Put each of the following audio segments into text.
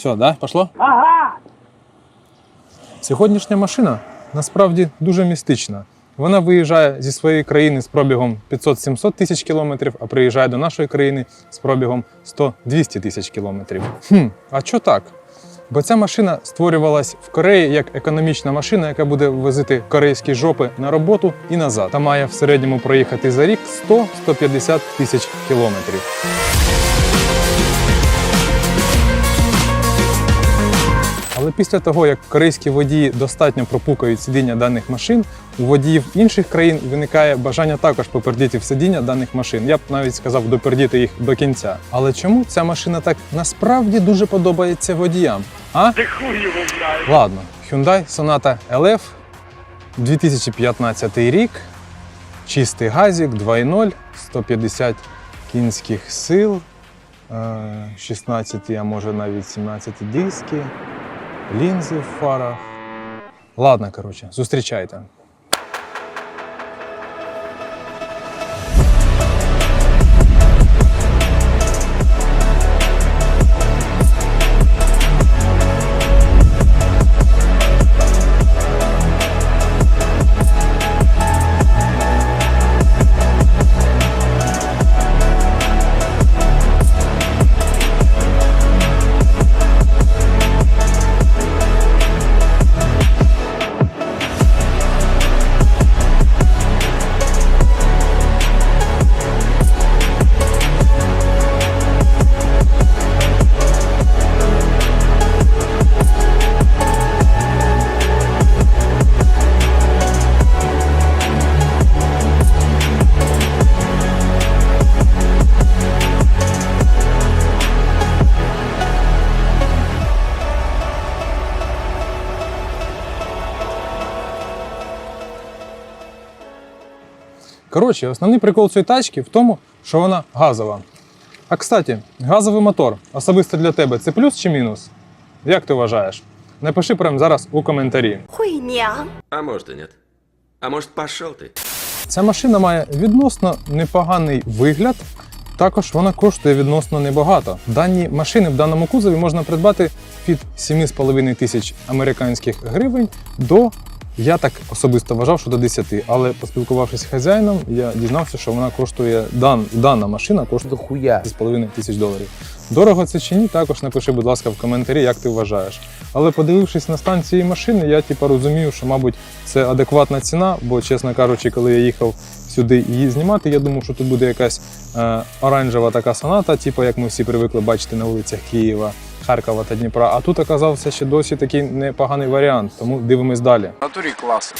Все, да? Пошло? Ага. Сьогоднішня машина насправді дуже містична. Вона виїжджає зі своєї країни з пробігом 500-700 тисяч кілометрів, а приїжджає до нашої країни з пробігом 100-200 тисяч кілометрів. Хм, а що так? Бо ця машина створювалась в Кореї як економічна машина, яка буде возити корейські жопи на роботу і назад, та має в середньому проїхати за рік 100-150 тисяч кілометрів. Після того, як корейські водії достатньо пропукають сидіння даних машин, у водіїв інших країн виникає бажання також попердіти в сидіння даних машин. Я б навіть сказав допердіти їх до кінця. Але чому ця машина так насправді дуже подобається водіям? А? Ладно, Hyundai Sonata LF 2015 рік. Чистий газік 2.0, 150 кінських сил, е, 16, а може навіть 17 диски, лінзи в фарах. Ладно, коротше, зустрічайте. Коротше, основний прикол цієї тачки в тому, що вона газова. А кстати, газовий мотор особисто для тебе це плюс чи мінус? Як ти вважаєш? Напиши прямо зараз у коментарі. 会娘。 А может и нет. А может, пошел ты. Ця машина має відносно непоганий вигляд. Також вона коштує відносно небагато. Дані машини в даному кузові можна придбати від 7,5 тисяч американських гривень до, я так особисто вважав, що до 10. Але поспілкувавшись з хазяїном, я дізнався, що вона коштує дан, дана машина коштує Дохуя. 6,5 тисяч доларів. Дорого це чи ні, також напиши, будь ласка, в коментарі, як ти вважаєш. Але подивившись на стан цієї машини, я типу, розумію, що, мабуть, це адекватна ціна, бо, чесно кажучи, коли я їхав сюди її знімати, я думав, що тут буде якась е, оранжева така соната, типу, як ми всі привикли бачити на вулицях Києва, Харкова та Дніпра. А тут оказався ще досі такий непоганий варіант, тому дивимось далі. натурі клас.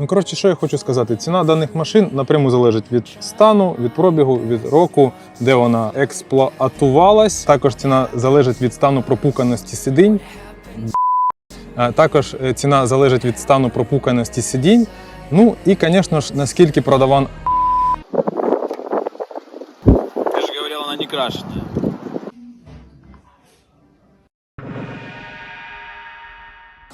Ну, коротше, що я хочу сказати, ціна даних машин напряму залежить від стану, від пробігу, від року, де вона експлуатувалась. Також ціна залежить від стану пропуканості сидінь. Також е, ціна залежить від стану пропуканості сидінь. Ну і, звісно ж, наскільки продаван Ти ж говорила, вона не крашена.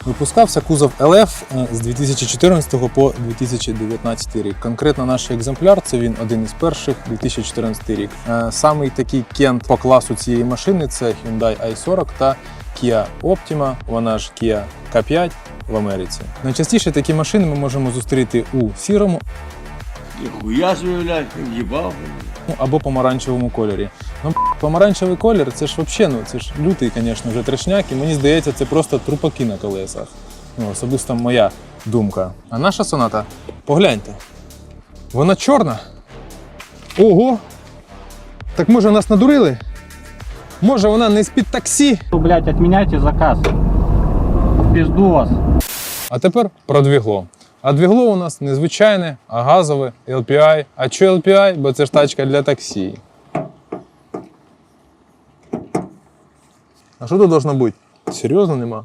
Випускався кузов LF е, з 2014 по 2019 рік. Конкретно наш екземпляр це він один із перших 2014 рік. Е, Самий такий кент по класу цієї машини це Hyundai i40 та Kia Optima, вона ж Kia K5 в Америці. Найчастіше такі машини ми можемо зустріти у сірому Ніхуя блядь, їбав. Або помаранчевому кольорі. Ну, помаранчевий колір це ж взагалі, ну це ж лютий, звісно, вже трешняк, і мені здається, це просто трупаки на колесах. Ну, особисто моя думка. А наша соната, погляньте, вона чорна. Ого! Так може нас надурили? Може вона не з-під таксі? Блять, отменяйте заказ. В пизду вас. А тепер про двігло. А двігло у нас не звичайне, а газове LPI. А що LPI? Бо це ж тачка для таксі. А що тут должно бути? Серйозно нема?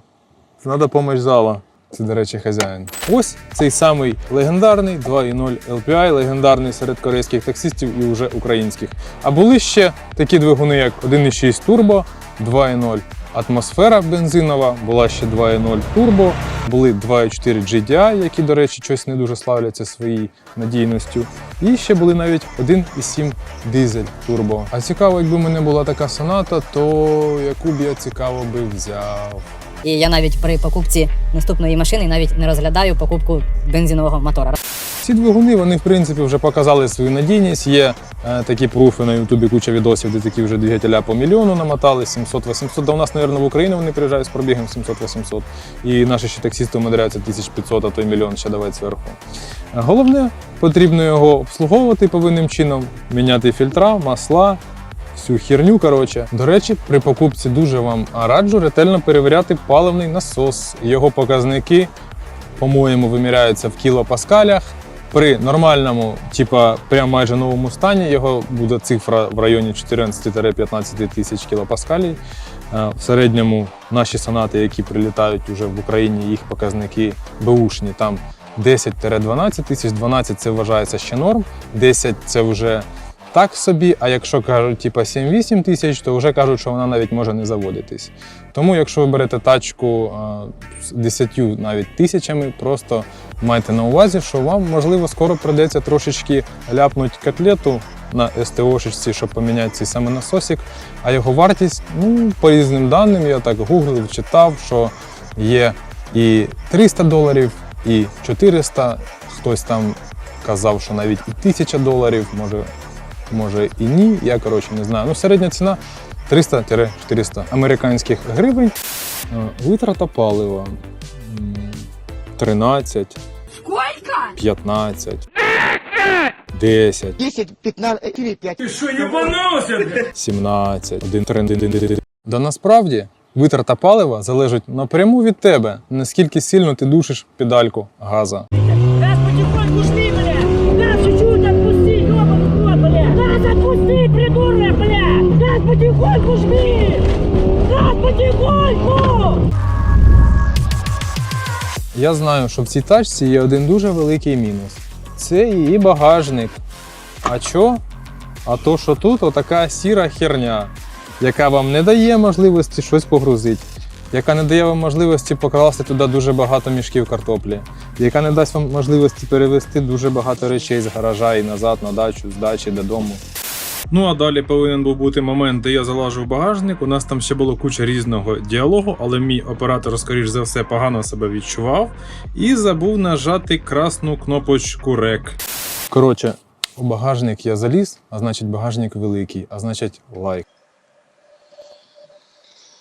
Це треба допомога зала. Це, до речі, хазяїн. Ось цей самий легендарний 2.0 LPI, легендарний серед корейських таксистів і вже українських. А були ще такі двигуни, як 1.6 турбо, 2.0 атмосфера бензинова, була ще 2.0 турбо, були 2.4 GDI, які, до речі, щось не дуже славляться своєю надійністю. І ще були навіть 1,7 дизель турбо. А цікаво, якби в мене була така соната, то яку б я цікаво би взяв. І я навіть при покупці наступної машини навіть не розглядаю покупку бензинового мотора. Ці двигуни вони в принципі вже показали свою надійність. Є е, такі пруфи на Ютубі, куча відосів, де такі вже двигателя по мільйону намотали, 700-800. Да у нас, мабуть, в Україну вони приїжджають з пробігом 700-800. І наші ще таксісти умудряються 1500, а то й мільйон ще давати зверху. Е, Головне, потрібно його обслуговувати повинним чином, міняти фільтра, масла. Всю херню, коротше. До речі, при покупці дуже вам раджу ретельно перевіряти паливний насос. Його показники по-моєму, виміряються в кілопаскалях. При нормальному, типа прям майже новому стані, його буде цифра в районі 14-15 тисяч кілопаскалів. Е, В середньому наші сонати, які прилітають уже в Україні, їх показники беушні, там 10-12 тисяч, 12 це вважається ще норм, 10 це вже так собі, а якщо кажуть типа 7-8 тисяч, то вже кажуть, що вона навіть може не заводитись. Тому, якщо ви берете тачку з 10 навіть тисячами, просто майте на увазі, що вам можливо скоро придеться трошечки ляпнути котлету на СТОшечці, щоб поміняти цей саме насосик. А його вартість, ну, по різним даним, я так гуглив, читав, що є і 300 доларів, і 400. Хтось там казав, що навіть і 1000 доларів, може, може і ні. Я коротше не знаю. Ну, середня ціна 300-400 американських гривень. Е, Витрата палива м, 13, 15, 10, 10, 15 или 5. 17, 1, 3, 1, 1, 1. Да насправді витрата палива залежить напряму від тебе, наскільки сильно ти душиш педальку газа. Газ потихоньку жми, бля! Отпусти, придурок, бля! Газ потихоньку жми! Газ потихоньку! Я знаю, що в цій тачці є один дуже великий мінус. Це її багажник. А що? А то, що тут отака сіра херня, яка вам не дає можливості щось погрузити, яка не дає вам можливості покласти туди дуже багато мішків картоплі, яка не дасть вам можливості перевезти дуже багато речей з гаража і назад на дачу, з дачі додому. Ну а далі повинен був бути момент, де я залажу в багажник. У нас там ще було куча різного діалогу, але мій оператор, скоріш за все, погано себе відчував і забув нажати красну кнопочку рек. Коротше, у багажник я заліз, а значить багажник великий, а значить лайк.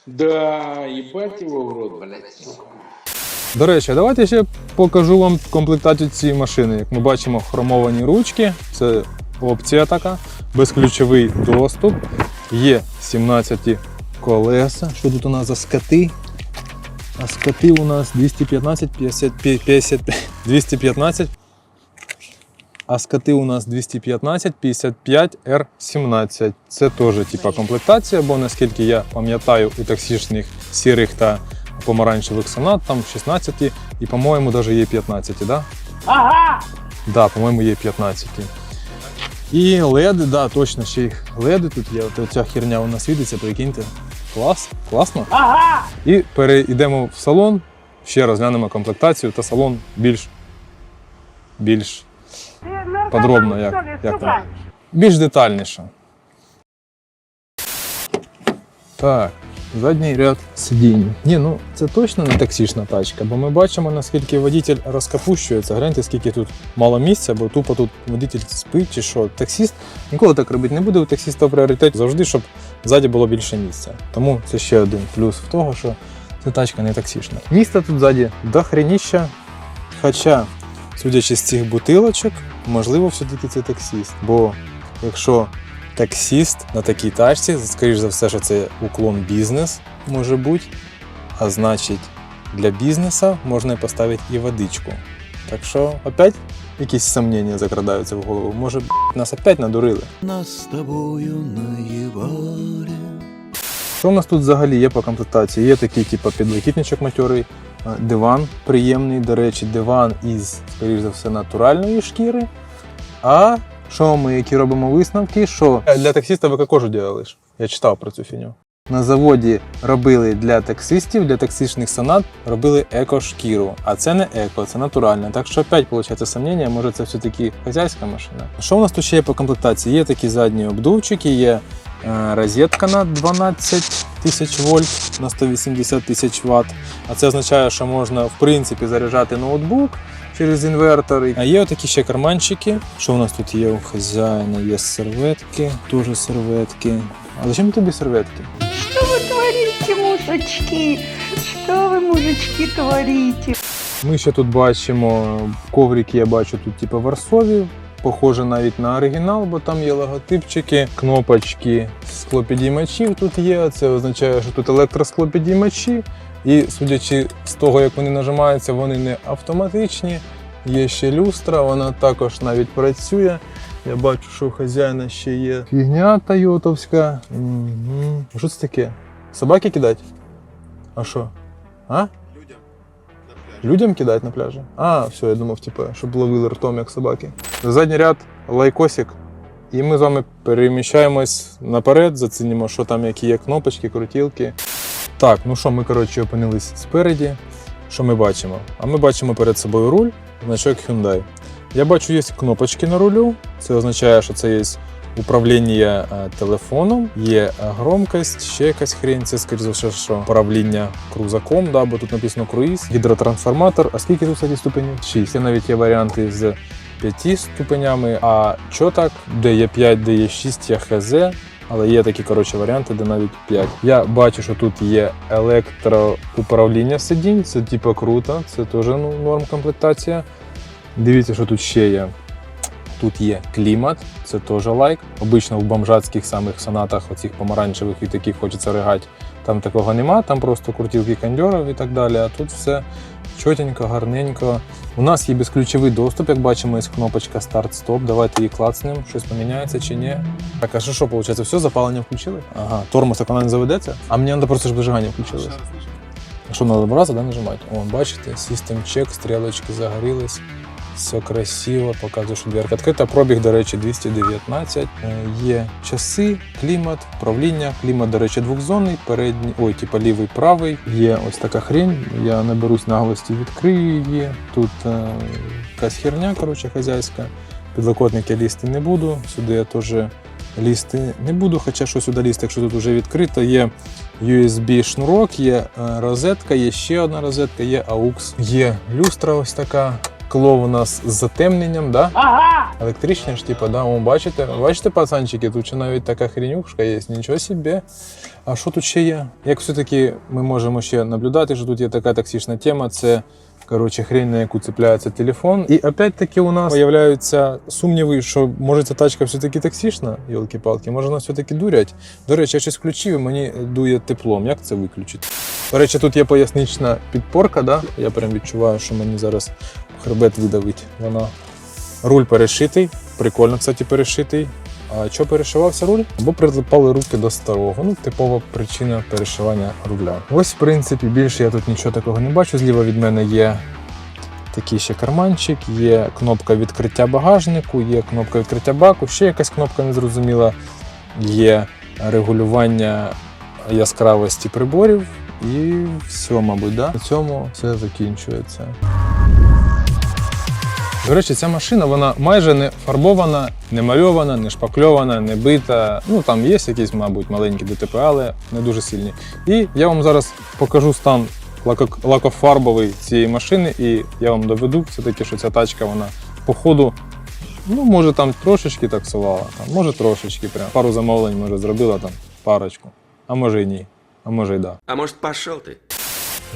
Да, ебать его в рот, блядь. До речі, давайте ще покажу вам комплектацію цієї машини. Як ми бачимо, хромовані ручки, це опція така, безключовий доступ. Є 17 колеса. Що тут у нас за скати? А скати у нас 215, 50, 50, 215. А скати у нас 215, 55, R17. Це теж типа комплектація, бо наскільки я пам'ятаю, у таксішних сірих та помаранчевих сонат, там 16 і, по-моєму, навіть є 15, да? Ага! Да, по-моєму, є 15. І леди, да, точно ще їх леди тут є. От ця херня вона світиться, прикиньте. Клас, класно. Ага! І перейдемо в салон, ще розглянемо комплектацію та салон більш, більш подробно, як, як там. Більш детальніше. Так, задній ряд сидінь. Ні, ну це точно не таксішна тачка, бо ми бачимо, наскільки водитель розкапущується. Гляньте, скільки тут мало місця, бо тупо тут водитель спить чи що. Таксіст ніколи так робити не буде. У таксіста в пріоритеті завжди, щоб ззаді було більше місця. Тому це ще один плюс в того, що це тачка не таксішна. Місця тут ззаді дохреніща. Хоча, судячи з цих бутилочок, можливо, все-таки це таксіст. Бо якщо таксіст на такій тачці, скоріш за все, що це уклон бізнес може бути. А значить, для бізнесу можна і поставити і водичку. Так що, опять якісь сомнення закрадаються в голову. Може, нас опять надурили. Нас с тобою наебали. Що у нас тут взагалі є по комплектації? Є такий, типу, підлокітничок матьорий, е, диван приємний, до речі, диван із, скоріш за все, натуральної шкіри. А що ми які робимо висновки? Що для таксиста ви кожу робили? Я читав про цю фіню. на заводі робили для таксистів, для таксичних сонат робили еко-шкіру. А це не еко, це натуральне. Так що опять виходить сумніння, може це все-таки хазяйська машина. Що у нас тут ще є по комплектації? Є такі задні обдувчики, є е, розетка на 12 тисяч вольт на 180 тисяч ватт. А це означає, що можна в принципі заряджати ноутбук через інвертор. А є отакі ще карманчики. Що у нас тут є у хазяїна? Є серветки, теж серветки. А зачем тобі серветки? Что вы творите, мужички? Что вы, мужички, творите? Ми ще тут бачимо коврики, я бачу тут типу варсові. Похоже навіть на оригінал, бо там є логотипчики, кнопочки склопідіймачів тут є. Це означає, що тут електросклопідіймачі. І судячи з того, як вони нажимаються, вони не автоматичні. Є ще люстра, вона також навіть працює. Я бачу, що у хазяїна ще є фігня тойотовська. Угу. Що це таке? Собаки кидать? А що? А? Людям кидать на пляжі? А, все, я думав, типу, щоб ловили ртом, як собаки. Задній ряд лайкосик. І ми з вами переміщаємось наперед, зацінимо, що там, які є кнопочки, крутілки. Так, ну що, ми, коротше, опинились спереді. Що ми бачимо? А ми бачимо перед собою руль, значок Hyundai. Я бачу, є кнопочки на рулю. Це означає, що це є управління е, телефоном, є е, громкость, ще якась хрень. Це, скоріше за все, що управління крузаком, да, бо тут написано круїз, гідротрансформатор. А скільки тут кстати, ступенів? Шість. Є навіть є варіанти з п'яти ступенями. А що так, де є 5, де є 6, я хз. Але є такі коротше варіанти, де навіть 5. Я бачу, що тут є електроуправління сидінь. Це типу круто, це теж ну, норм комплектація. Дивіться, що тут ще є. Тут є клімат, це теж лайк. Обично в бомжатських самих сонатах, оцих помаранчевих, від яких хочеться ригати, там такого нема, там просто крутілки кондьорів і так далі. А тут все чотенько, гарненько. У нас є безключовий доступ, як бачимо, є кнопочка старт-стоп. Давайте її клацнемо, щось поміняється чи ні. Так, а що, що виходить? Все, запалення включили? Ага, тормоз так вона не заведеться. А мені треба просто, ж вижигання включилось. Що треба разу, да, нажимати? О, бачите, систем чек, стрілочки загорілись. Все красиво, показує, що відкрита. Пробіг, до речі, 219. Е, Є часи, клімат, управління. Клімат, до речі, двохзонний, передній, ой, типа лівий, правий. Є ось така хрень. Я наберусь наглості, відкрию її. Тут е, якась херня, коротше, хазяйська. Підлокотники лізти не буду. Сюди я теж лізти не буду, хоча що сюди лізти, якщо тут вже відкрито, є USB шнурок, є е, розетка, є ще одна розетка, є AUX, є люстра ось така. Кло у нас з затемненням, да? Ага! Електричне ж, типу, да, О, бачите, бачите, пацанчики, тут ще навіть така хренюшка є, нічого собі. А що тут ще є? Як все-таки ми можемо ще наблюдати, що тут є така токсична тема, це коротше, хрень, на яку цепляється телефон. І опять-таки у нас з'являються сумніви, що може ця тачка все-таки токсична, йолки-палки, може нас все-таки дурять. До речі, я щось включив і мені дує теплом. Як це виключити? До речі, тут є пояснична підпорка, да? я прям відчуваю, що мені зараз хребет видавить. Вона Руль перешитий, прикольно, кстати, перешитий. А що перешивався руль? Або прилипали руки до старого. Ну, типова причина перешивання руля. Ось, в принципі, більше я тут нічого такого не бачу. Зліва від мене є такий ще карманчик, є кнопка відкриття багажнику, є кнопка відкриття баку, ще якась кнопка незрозуміла, є регулювання яскравості приборів. І все, мабуть, да? на цьому все закінчується. До речі, ця машина вона майже не фарбована, не мальована, не шпакльована, не бита. Ну там є якісь, мабуть, маленькі ДТП, але не дуже сильні. І я вам зараз покажу стан лакофарбовий цієї машини, і я вам доведу все-таки, що ця тачка вона по ходу. Ну, може, там трошечки таксувала, там, може трошечки прям. Пару замовлень, може, зробила там парочку. А може і ні. А може і да. А может, пошел ты?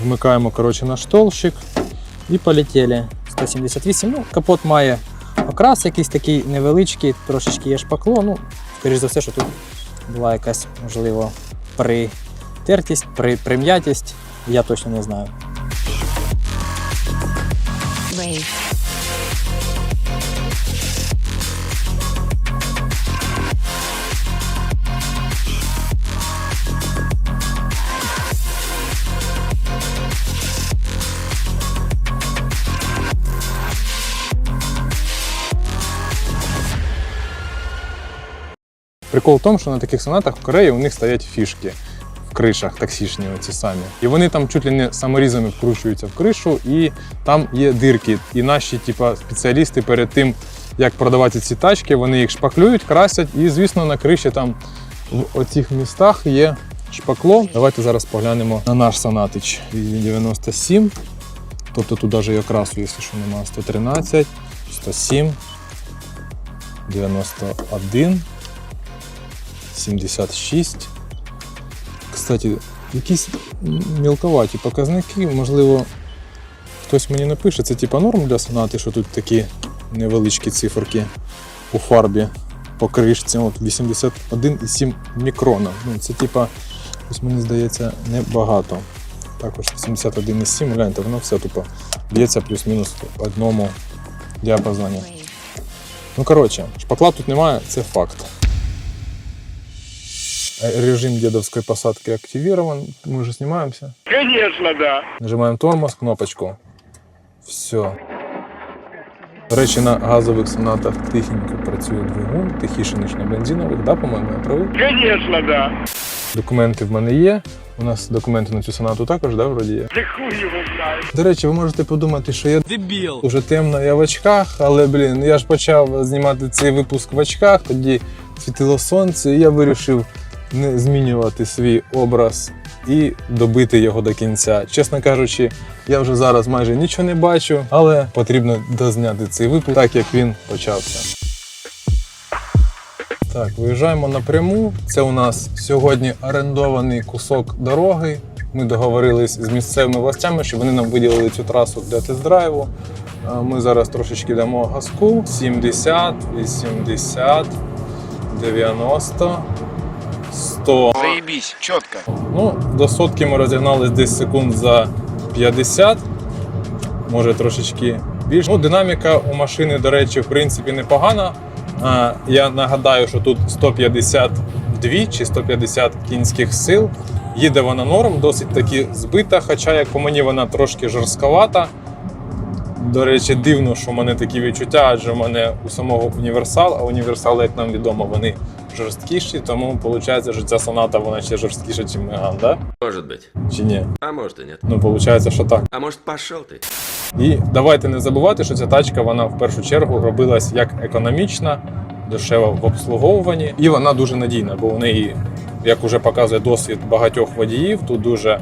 Вмикаємо, коротше, наш толщик. І полетіли. 178. Ну, капот має окрас якийсь такий невеличкий, трошечки є шпакло. Ну, скоріш за все, що тут була якась, можливо, притертість, при, прим'ятість. Я точно не знаю. Прикол в тому, що на таких сонатах в Кореї у них стоять фішки. в кришах, таксішні оці самі. І вони там чуть ли не саморізами вкручуються в кришу, і там є дирки. І наші, типа, спеціалісти перед тим, як продавати ці тачки, вони їх шпаклюють, красять, і, звісно, на криші там в оцих містах є шпакло. Давайте зараз поглянемо на наш Санатич 97. Тобто тут навіть окрасу, якщо що немає, 113, 107, 91, 76. Кстати, якісь мілковаті показники, можливо, хтось мені напише, це типа норм для сонати, що тут такі невеличкі циферки у фарбі по кришці. От 81,7 мікрона. Ну, це типа, ось мені здається, небагато. Також 81,7, гляньте, воно все тупо б'ється плюс-мінус в одному діапазоні. Ну, коротше, шпакла тут немає, це факт. Режим дедовской посадки активирован. Мы уже снимаемся. Конечно, да. Нажимаємо тормоз, кнопочку. Все. Речі, на газових сонатах тихенько працює двигун, тихіше, ніж на бензинових, да, по-моєму, я правий? Конечно, да. Документи в мене є. У нас документи на цю сонату також, да, вроді є. Да хуй его знает. До речі, ви можете подумати, що я дебіл. Уже темно, я в очках, але блін, я ж почав знімати цей випуск в очках, тоді світило сонце, і я вирішив не змінювати свій образ і добити його до кінця. Чесно кажучи, я вже зараз майже нічого не бачу, але потрібно дозняти цей випуск так, як він почався. Так, виїжджаємо напряму. Це у нас сьогодні орендований кусок дороги. Ми договорились з місцевими властями, щоб вони нам виділили цю трасу для тест-драйву. Ми зараз трошечки дамо газку. 70, 80, 90, 100. Заебись, четко. Ну, до сотки ми розігнались десь секунд за 50, може трошечки більше. Ну, динаміка у машини, до речі, в принципі, непогана. А, я нагадаю, що тут 152 чи 150 кінських сил. Їде вона норм, досить таки збита, хоча, як по мені, вона трошки жорстковата. До речі, дивно, що в мене такі відчуття, адже в мене у самого універсал, а універсали, як нам відомо, вони жорсткіші, тому виходить, що ця соната вона ще жорсткіша, ніж Меган, да? Може бути. Чи ні? А може, ні. Ну, виходить, що так. А може пішов ти? І давайте не забувати, що ця тачка вона в першу чергу робилась як економічна, дешева в обслуговуванні, і вона дуже надійна, бо у неї, як уже показує досвід багатьох водіїв, тут дуже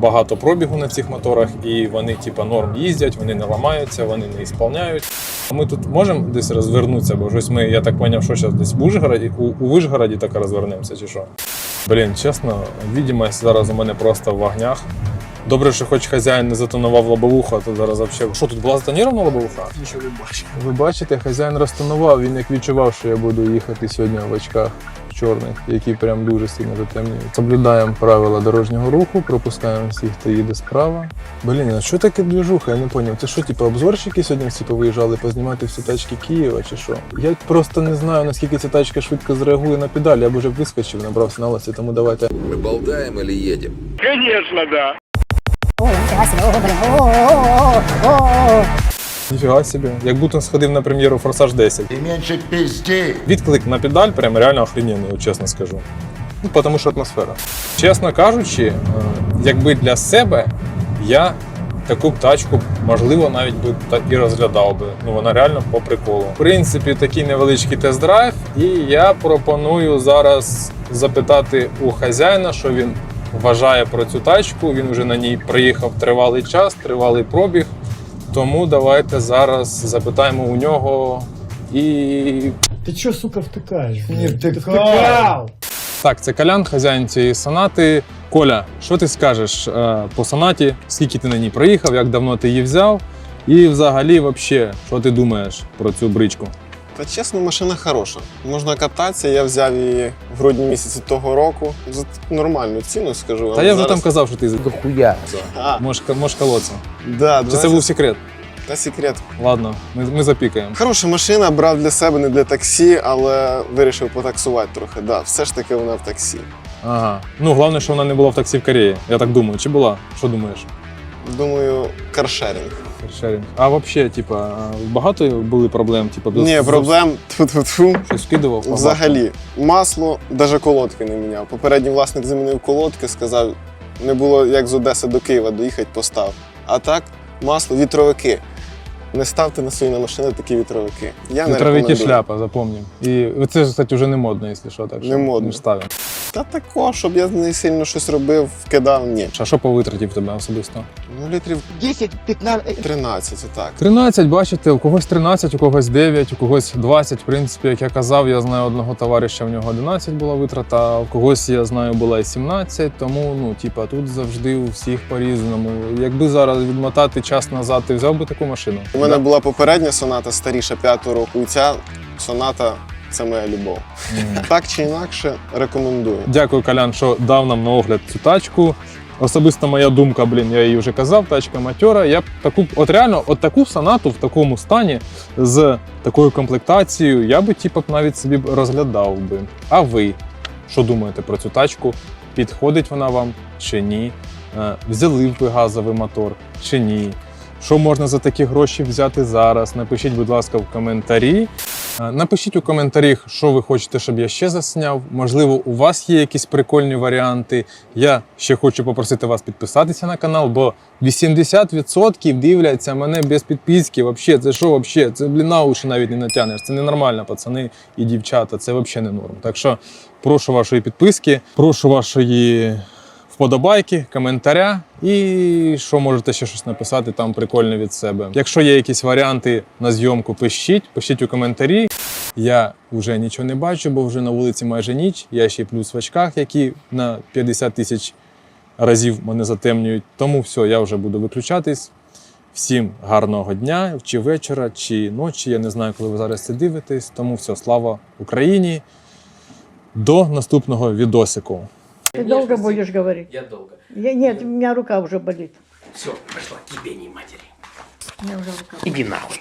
багато пробігу на цих моторах, і вони, типа, норм їздять, вони не ламаються, вони не ісполняють. А Ми тут можемо десь розвернутися, бо щось ми, я так зрозумів, що зараз десь в Ужгороді, у, у Вишгороді так розвернемося, чи що? Блін, чесно, відімость зараз у мене просто в вогнях. Добре, що хоч хазяїн не затонував лобовуха, то зараз взагалі. Що тут була затонірована лобовуха? Ничего не бачу. Ви бачите, хазяїн розтонував, він як відчував, що я буду їхати сьогодні в очках чорних, які прям дуже сильно затемнюють. Соблюдаємо правила дорожнього руху, пропускаємо всіх, хто їде справа. Блін, а що таке движуха? Я не зрозумів. Це що, типу, обзорщики сьогодні всі повиїжджали познімати всі тачки Києва чи що? Я просто не знаю, наскільки ця тачка швидко зреагує на педаль. Я б уже вискочив, набрався на ласі, тому давайте. Мы болтаем или едем? Конечно, да. О, ніфіга себе, ого, блін, о, о, о, о, о. Ніфіга собі, як будто сходив на прем'єру Форсаж 10. И меньше пизди. Відклик на педаль прям реально охрененний, чесно скажу. Ну, тому що атмосфера. Чесно кажучи, е, якби для себе я таку б тачку, можливо, навіть би і розглядав би. Ну, вона реально по приколу. В принципі, такий невеличкий тест-драйв, і я пропоную зараз запитати у хазяїна, що він вважає про цю тачку. Він вже на ній приїхав тривалий час, тривалий пробіг. Тому давайте зараз запитаємо у нього і Ти чо, сука, втикаєш? Не втикав! Так, це Колян, хазяїн цієї сонати. Коля, що ти скажеш е, по сонаті? Скільки ти на ній проїхав, як давно ти її взяв? І взагалі, вообще, що ти думаєш про цю бричку? Та чесно, машина хороша. Можна кататися. Я взяв її в грудні місяці того року за нормальну ціну, скажу. Та я вже Зараз- там казав, що ти за- Хуя. А, можеш, можеш колоться. да, Чи це був секрет? Та секрет. Ладно, ми, ми запікаємо. Хороша машина, брав для себе, не для таксі, але вирішив потаксувати трохи. Да, все ж таки вона в таксі. Ага. Ну, головне, що вона не була в таксі в Кореї. Я так думаю. Чи була? Що думаєш? Думаю, каршерінг. Шерінг. А взагалі, типа, багато були проблем? Типа, Ні, проблем тьфу-тьфу-тьфу. Щось скидував? по Взагалі, масло, навіть колодки не міняв. Попередній власник замінив колодки, сказав, не було як з Одеси до Києва доїхати, постав. А так, масло, вітровики. Не ставте на свої на машини такі вітровики. Я Вітровики рекомендую. шляпа, запомнім. І це, кстати, вже не модно, якщо що, так що Не модно. не ставимо. Та такого, щоб я не сильно щось робив, вкидав, ні. А що по витраті в тебе особисто? Ну, літрів 10-15. 13, отак. 13, бачите, у когось 13, у когось 9, у когось 20. В принципі, як я казав, я знаю одного товариша, в нього 11 була витрата, а у когось, я знаю, була і 17. Тому, ну, типа, тут завжди у всіх по-різному. Якби зараз відмотати час назад, ти взяв би таку машину? У мене була попередня соната старіша п'ятого року, і ця соната це моя любов. Так чи інакше, рекомендую. Дякую, Колян, що дав нам на огляд цю тачку. Особисто моя думка, блін, я її вже казав, тачка матьора. Я б таку, от реально, от таку сонату в такому стані з такою комплектацією, я би типу, навіть собі розглядав би. А ви що думаєте про цю тачку? Підходить вона вам чи ні? Е, Взяли б ви газовий мотор чи ні? Що можна за такі гроші взяти зараз? Напишіть, будь ласка, в коментарі. Е, Напишіть у коментарях, що ви хочете, щоб я ще засняв. Можливо, у вас є якісь прикольні варіанти. Я ще хочу попросити вас підписатися на канал, бо 80% дивляться мене без підписки. Вообще, це що вообще? Це блін на уші навіть не натягнеш. Це ненормально, пацани і дівчата. Це взагалі не норм. Так що прошу вашої підписки, прошу вашої вподобайки, коментаря і що можете ще щось написати там прикольне від себе. Якщо є якісь варіанти на зйомку, пишіть, пишіть у коментарі. Я вже нічого не бачу, бо вже на вулиці майже ніч. Я ще плюс в очках, які на 50 тисяч разів мене затемнюють. Тому все, я вже буду виключатись. Всім гарного дня, чи вечора, чи ночі. Я не знаю, коли ви зараз це дивитесь. Тому все, слава Україні. До наступного відосику. Ты долго будешь говорить? Я долго. Я, нет, у меня рука уже болит. Все, пошла к не матери. У меня уже рука Иди нахуй.